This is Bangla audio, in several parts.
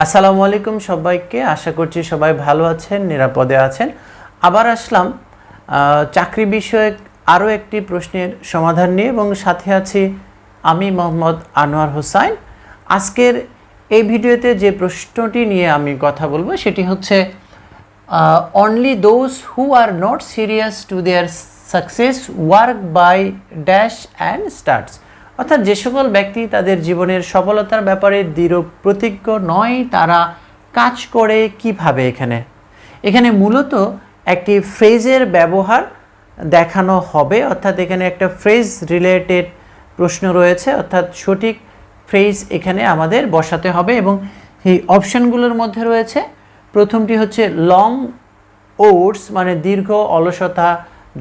আসসালামু আলাইকুম সবাইকে। আশা করছি সবাই ভালো আছেন, নিরাপদে আছেন। আবার আসলাম চাকরি বিষয়ক আরও একটি প্রশ্নের সমাধান নিয়ে এবং সাথে আছি আমি মোহাম্মদ আনোয়ার হোসাইন। আজকের এই ভিডিওতে যে প্রশ্নটি নিয়ে আমি কথা বলব সেটি হচ্ছে only those who are not serious to their success work by dash and starts অর্থাৎ যে সকল ব্যক্তি তাদের জীবনের সফলতার ব্যাপারে দৃঢ় প্রতিজ্ঞ নয়, তারা কাজ করে কীভাবে এখানে? এখানে মূলত একটি ফ্রেজের ব্যবহার দেখানো হবে, অর্থাৎ এখানে একটা ফ্রেজ রিলেটেড প্রশ্ন রয়েছে, অর্থাৎ সঠিক ফ্রেজ এখানে আমাদের বসাতে হবে এবং এই অপশানগুলোর মধ্যে রয়েছে, প্রথমটি হচ্ছে লং ওটস মানে দীর্ঘ অলসতা,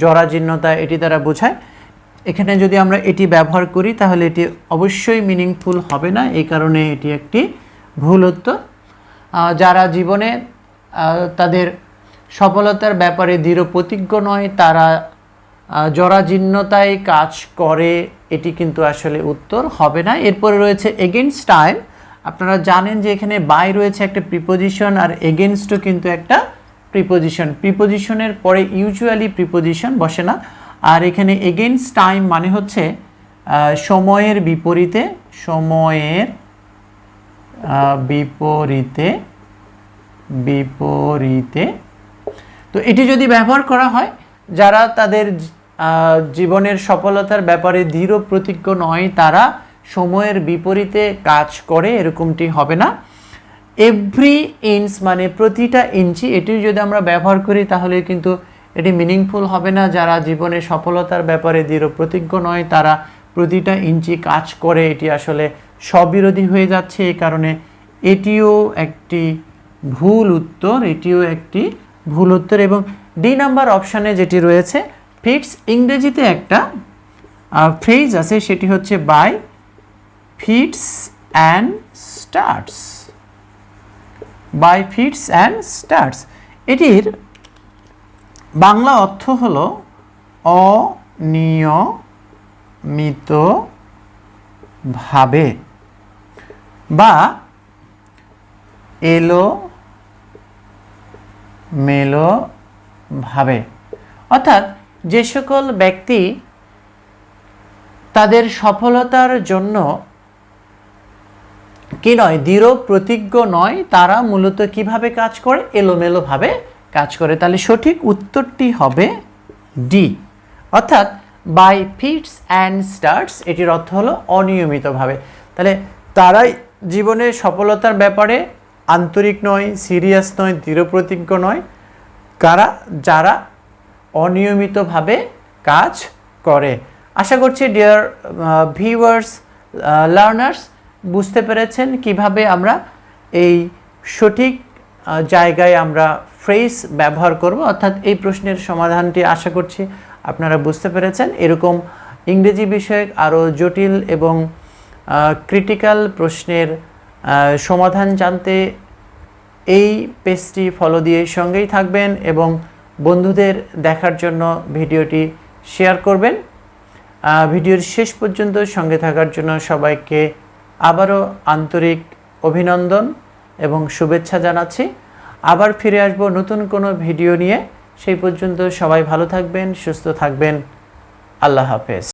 জরাজীর্ণতা, এটি দ্বারা বোঝায়। এখানে যদি আমরা এটি ব্যবহার করি, তাহলে এটি অবশ্যই মিনিংফুল হবে না। এই কারণে এটি একটি ভুল উত্তর যারা জীবনে তাদের সফলতার ব্যাপারে দৃঢ় প্রতিজ্ঞ নয়, তারা জরাজীর্ণতায় কাজ করে, এটি কিন্তু আসলে উত্তর হবে না। এরপরে রয়েছে এগেনস্ট টাইম আপনারা জানেন যে এখানে বাই রয়েছে একটা প্রিপোজিশন আর এগেনস্টও কিন্তু একটা প্রিপোজিশন প্রিপোজিশনের পরে ইউজুয়ালি প্রিপোজিশন বসে না। আর এখানে এগেনস্ট টাইম মানে হচ্ছে সময়ের বিপরীতে সময়ের বিপরীতে বিপরীতে। তো এটি যদি ব্যবহার করা হয়, যারা তাদের জীবনের সফলতার ব্যাপারে দৃঢ় প্রতিজ্ঞ নয়, তারা সময়ের বিপরীতে কাজ করে, এরকমটি হবে না। এভরি ইঞ্চ মানে প্রতিটা ইঞ্চি এটি যদি আমরা ব্যবহার করি, তাহলে কিন্তু এটি মিনিংফুল হবে না। যারা জীবনে সফলতার ব্যাপারে দৃঢ় প্রতিজ্ঞ নয়, তারা প্রতিটা ইঞ্চি কাজ করে। এটি আসলে স্ববিরোধী হয়ে যাচ্ছে এই কারণে। এটিও একটি ভুল উত্তর, এটিও একটি ভুল উত্তর এবং ডি নাম্বার অপশানে যেটি রয়েছে ফিটস ইংরেজিতে একটা ফ্রেজ আছে, সেটি হচ্ছে by fits and starts by fits and starts এটির বাংলা অর্থ হল অনিয়মিত ভাবে বা এলো মেলো ভাবে। অর্থাৎ যে সকল ব্যক্তি তাদের সফলতার জন্য কি নয়, দৃঢ়, প্রতিজ্ঞ নয়, তারা মূলত কীভাবে কাজ করে? এলোমেলোভাবে কাজ করে, তাহলে সঠিক উত্তরটি হবে ডি অর্থাৎ বাই ফিটস অ্যান্ড স্টার্টস এটির অর্থ হলো অনিয়মিতভাবে। তাহলে তারাই জীবনের সফলতার ব্যাপারে আন্তরিক নয় সিরিয়াস নয়, দৃঢ়প্রতিজ্ঞ নয়, কারা, যারা অনিয়মিতভাবে কাজ করে। আশা করছি ডিয়ার ভিউয়ার্স লার্নার্স বুঝতে পেরেছেন কীভাবে আমরা এই সঠিক জায়গায় আমরা ফ্রেজ ব্যবহার করব, অর্থাৎ এই প্রশ্নের সমাধানটি আশা করছি আপনারা বুঝতে পেরেছেন। এরকম ইংরেজি বিষয়ক আরও জটিল এবং ক্রিটিক্যাল প্রশ্নের সমাধান জানতে এই পেজটি ফলো দিয়ে সঙ্গেই থাকবেন এবং বন্ধুদের দেখার জন্য ভিডিওটি শেয়ার করবেন। ভিডিওর শেষ পর্যন্ত সঙ্গে থাকার জন্য সবাইকে আবারও আন্তরিক অভিনন্দন এবং শুভেচ্ছা জানাচ্ছি। আবার ফিরে আসব নতুন কোনো ভিডিও নিয়ে। সেই পর্যন্ত সবাই ভালো থাকবেন, সুস্থ থাকবেন। আল্লাহ হাফেজ।